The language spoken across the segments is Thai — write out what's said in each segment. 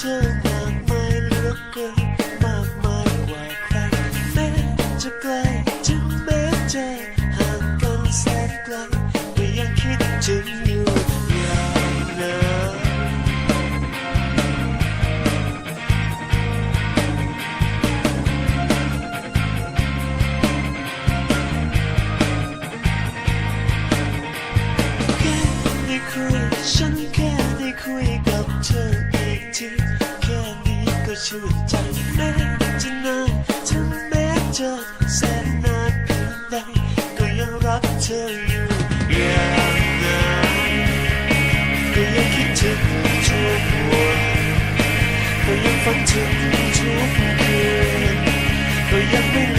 เธอมากมายเหลือเกินมากมายกว่าใครแม้จะไกลถึงแม้จะห่างกันแสนไกลก็ยังคิดถึงอยู่อย่างนั้นแค่ได้คุยฉันแค่ได้คุยกับเธออีกที ชื่นใจแม้จะนานถึงแม้จะแสนนานเพียงใดก็ยังรักเธออยู่อย่างนั้นก็ยังคิดถึงทุกวันก็ยังฝันถึงทุกคืนก็ยังไม่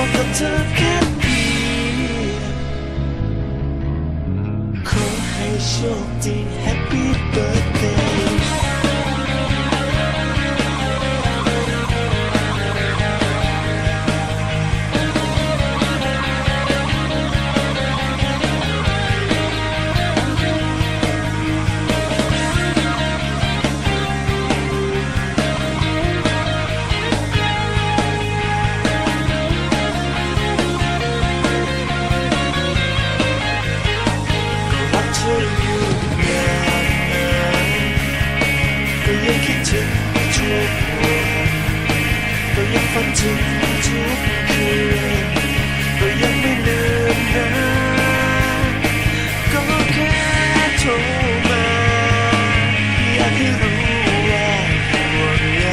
บอกกับเธอแค่เพียงขอให้โชคดีแฮ ยังฝันถึงทุกคืนก็ยังไม่ลืมนะก็แค่โทรมาอยากให้รู้ว่าห่วงใย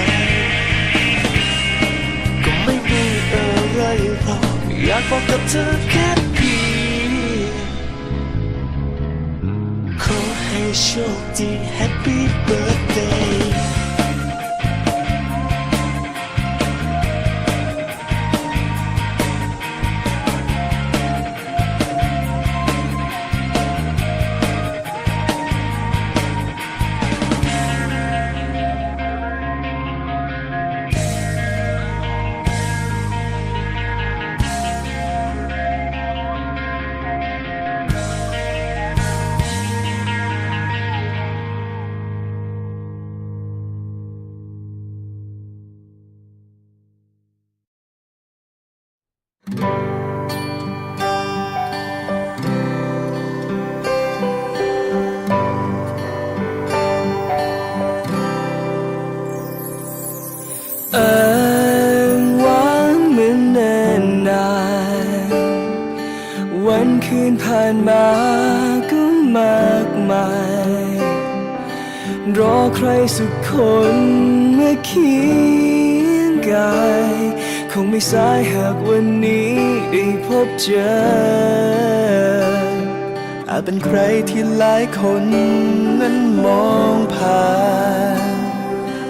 ก็ไม่มีอะไรหรอกอยากบอกกับเธอแค่เพียงขอให้โชคดี Happy Birthday วันคืนผ่านมาก็มากมาย รอใครสักคนมาเคียงกาย คงไม่สายหากวันนี้ได้พบเจอ อาจเป็นใครที่หลายคนนั้นมองผ่าน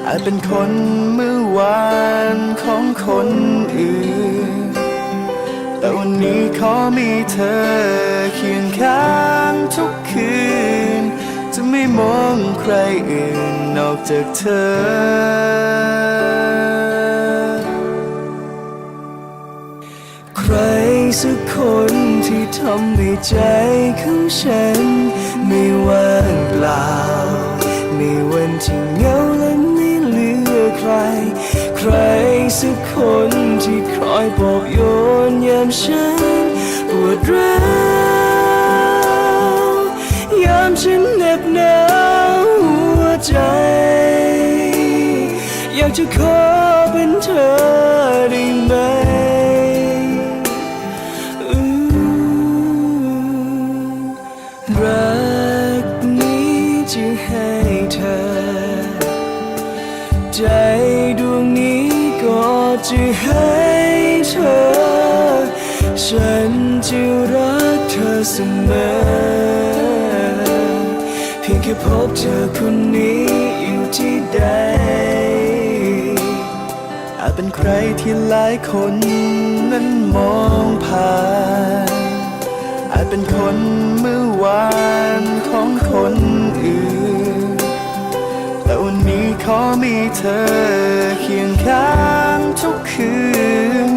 อาจเป็นคนเมื่อวานของคนอื่น แต่วันนี้ขอมีเธอเคียงข้างทุกคืน จะไม่มองใครอื่นนอกจากเธอ ใครสักคนที่ทำให้ใจของฉัน ไม่ว่างเปล่า อยบอกโยนยามฉันปวดร้าวยามฉันเหน็บหนาวหัวใจ อยากจะขอเป็นเธอได้ไหม สมอ เพียงแค่พบเธอคนนี้อยู่ที่ใด อาจเป็นใครที่หลายคนนั้นมองผ่าน อาจเป็นคนเมื่อวานของคนอื่น แต่วันนี้ขอมีเธอเคียงข้างทุกคืน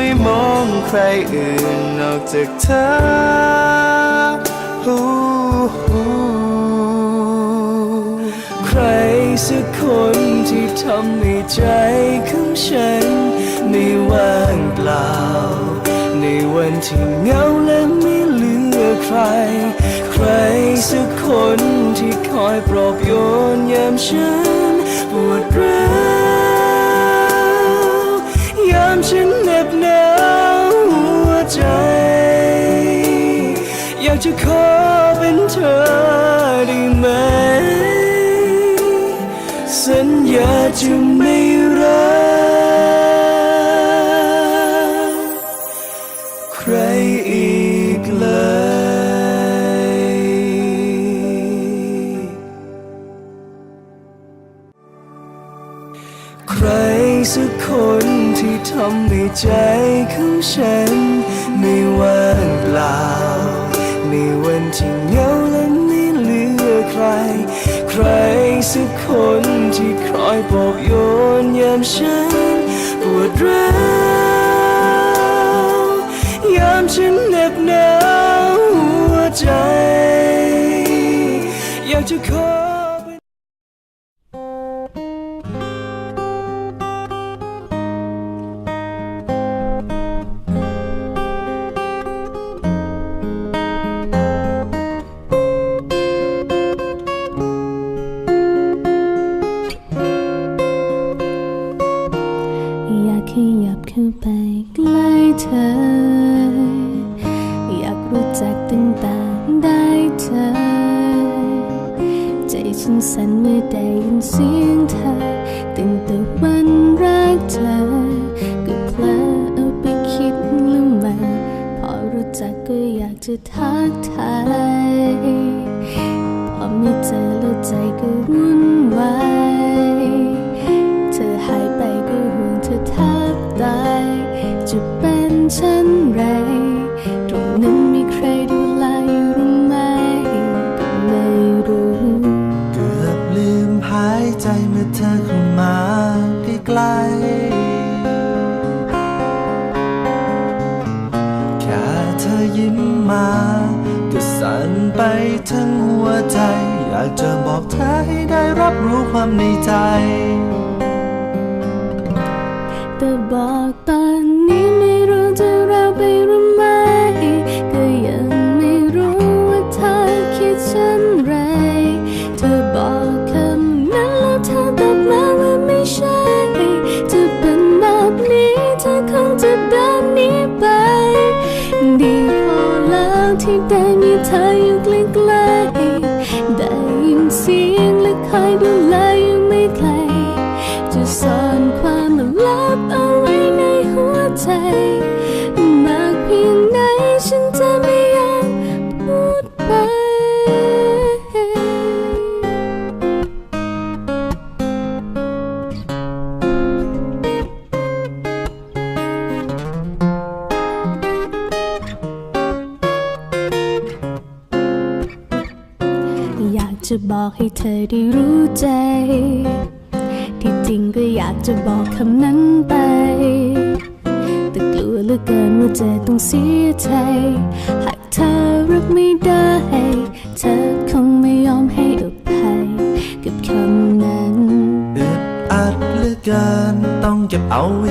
ไม่มองใครอื่นนอกจากเธอใครสักคนที่ทำให้ใจของฉันไม่ว่างเปล่า ในวันที่เหงาและไม่เหลือใคร ใครสักคนที่คอยปลอบโยนยามฉันปวดร้าว ยามฉันเหน็บหนาวหัวใจ อยากจะขอเป็นเธอได้ไหม สัญญาจะไม่ำให้ใจของฉัน ไม่ว่างเปล่า ในวันที่เหงาและไม่เหลือใคร ใครสักคนที่คอยปลอบโยนยามฉันปวดร้าวยามฉันเหน็บหนาวหัวใจ อยากจะขอ เข้าไปใกล้เธอ อยากรู้จักตั้งแต่ได้เธอ ใจฉันสั่นเมื่อได้ยินเสียงเธอตั้งแต่วันแรกเธอ ก็เพลอเอาไปคิดลืมมันพอรู้จักก็อยากจะทำ แต่ ให้เธอได้รู้ใจ ที่จริงก็อยากจะบอกคำนั้นไป แต่กลัวเหลือเกินว่าจะต้องเสียใจ หากเธอรับไม่ได้ เธอคงไม่ยอมให้อภัยกับคำนั้นอึดอัดเหลือเกินต้องเก็บเอาไว้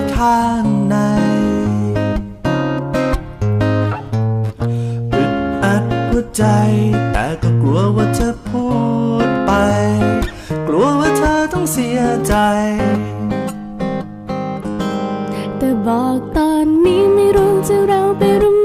จ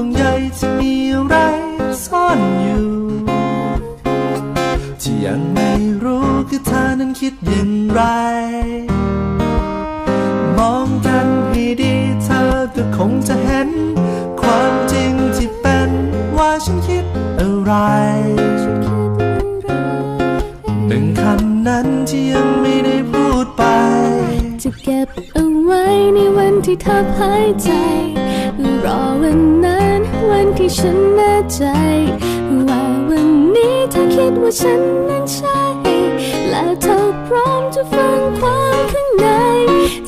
วงใยที่มีอะไรซ่อนอยู่ ที่ยังไม่รู้คือเธอนั้นคิดอย่างไร มองกันให้ดีเธอก็คงจะเห็น ความจริงที่เป็นว่าฉันคิดอะไรหนึ่งคำนั้นที่ยังไม่ได้พูดไป จะเก็บเอาไว้ในวันที่เธอหายใจ รอวันนั้น วันที่ฉันแน่ใจ ว่าวันนี้เธอคิดว่าฉันนั้นใช่ และเธอพร้อมจะฟังความข้างใน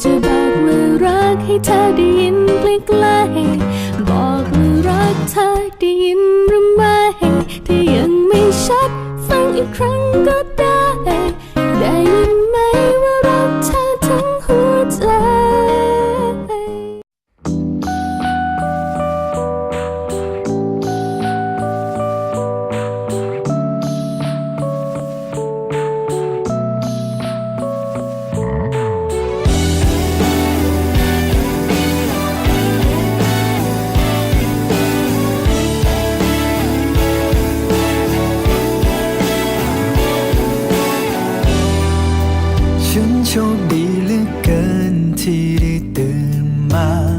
จะบอกว่ารักให้เธอได้ยินใกล้ๆบอกว่ารักเธอได้ยินหรือไม่ถ้ายังไม่ชัดฟังอีกครั้งก็ amar.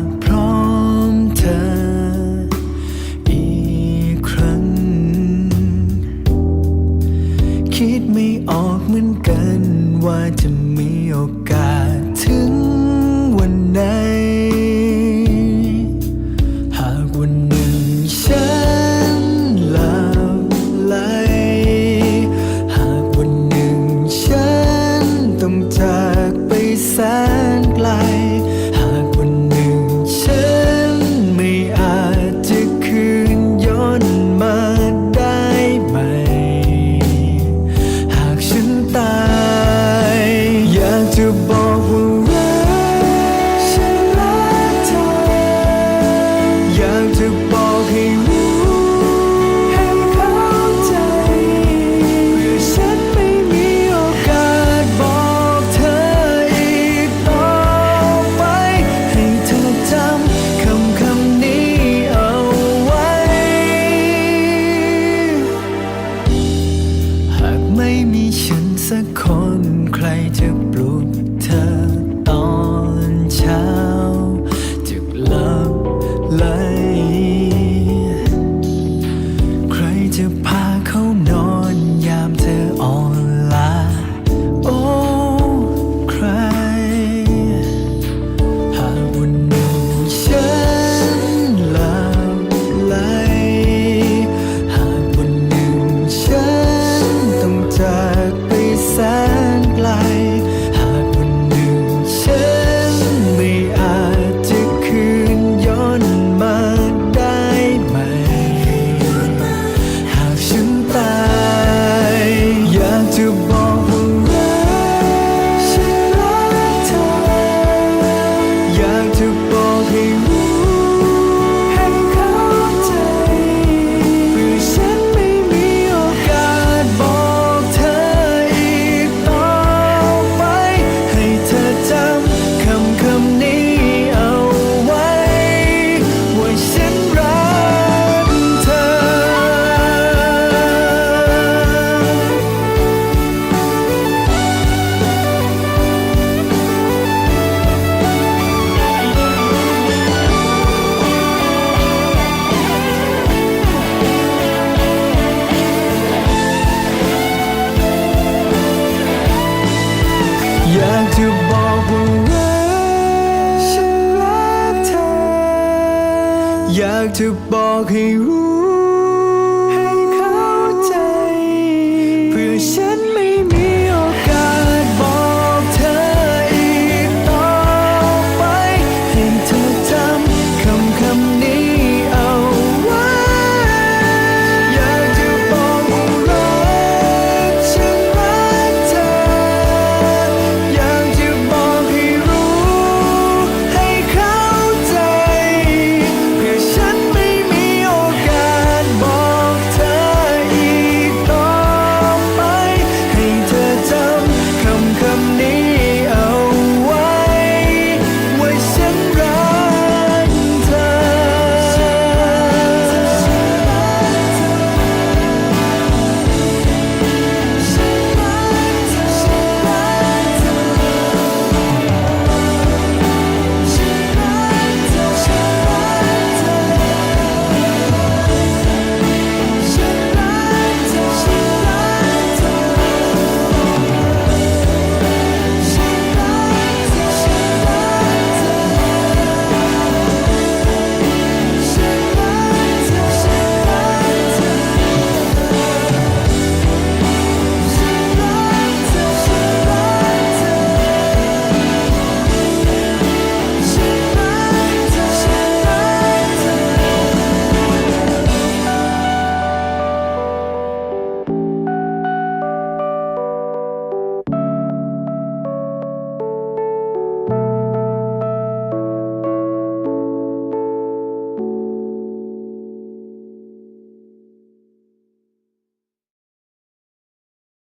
he